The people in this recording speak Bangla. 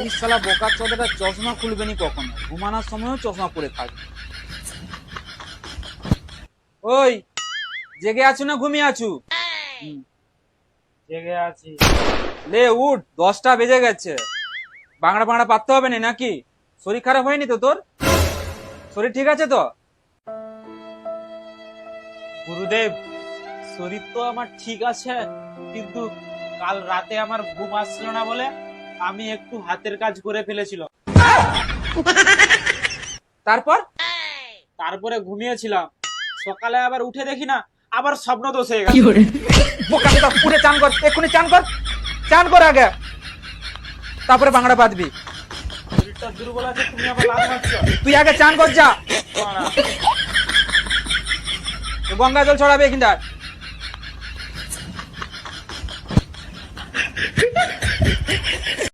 এই বোকা চোদাটা চশমা খুলবে নি কখনো? ঘুমানোর সময়ও চশমা পরে থাকবে ওই জেগে আছো না ঘুমিয়ে আছো? জেগে আছি। লে উঠ দশটা বেজে গেছে। বাংলা বাংলা পাততে হবে না নাকি? শরীর খারাপ হয়নি তো তোর? শরীর ঠিক আছে তো? গুরুদেব শরীর তো আমার ঠিক আছে কিন্তু কাল রাতে আমার ঘুম আসছিল না বলে আমি একটু হাতের কাজ করে ফেলেছিল তারপর? তারপরে ঘুমিয়েছিলাম। সকালে আবার উঠে দেখি না আবার স্বপ্ন দোষ হয়ে গেল বোকা পুরে চান কর এক্ষুনি চান কর চান কর আগে। তারপরে বাংলা মারছো। তুই আগে চান কর যা। গঙ্গা জল ছড়াবে এখানটা